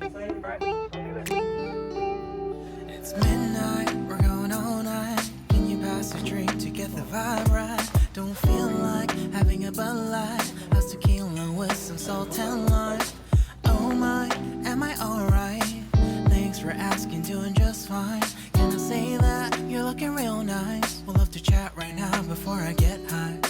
It's midnight, we're going all night. Can you pass a drink to get the vibe right? Don't feel like having a Bud Light. How's tequila with some salt and lime? Oh my, am I alright? Thanks for asking, doing just fine. Can I say that you're looking real nice? We'll love to chat right now before I get high.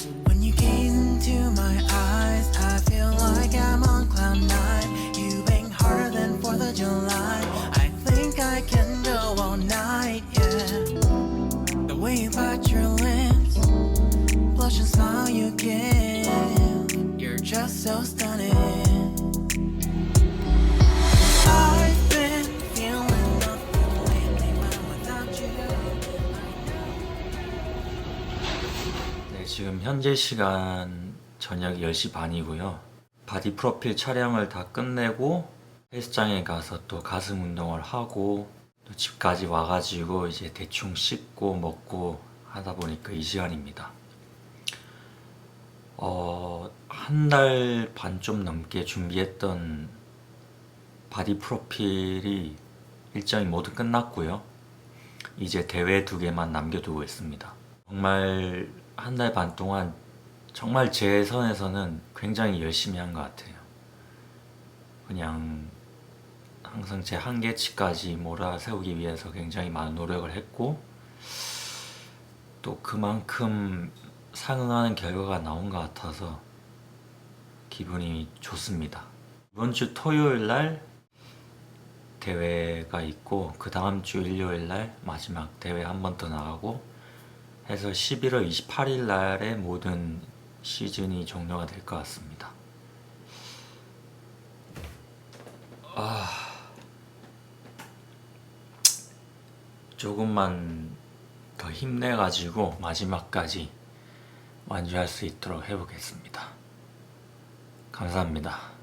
네, 지금 현재 시간 저녁 10시 반이고요. 바디 프로필 촬영을 다 끝내고 헬스장에 가서 또 가슴 운동을 하고 또 집까지 와가지고 이제 대충 씻고 먹고 하다 보니까 이 시간입니다. 어, 한 달 반 좀 넘게 준비했던 바디 프로필이 일정이 모두 끝났고요. 이제 대회 두 개만 남겨두고 있습니다. 정말 한 달 반 동안 정말 제 선에서는 굉장히 열심히 한 것 같아요. 그냥 항상 제 한계치까지 몰아세우기 위해서 굉장히 많은 노력을 했고 또 그만큼 상응하는 결과가 나온 것 같아서 기분이 좋습니다. 이번 주 토요일 날 대회가 있고 그 다음 주 일요일 날 마지막 대회 한 번 더 나가고 해서 11월 28일 날에 모든 시즌이 종료가 될 것 같습니다. 아 조금만 더 힘내가지고 마지막까지 완주할 수 있도록 해보겠습니다. 감사합니다.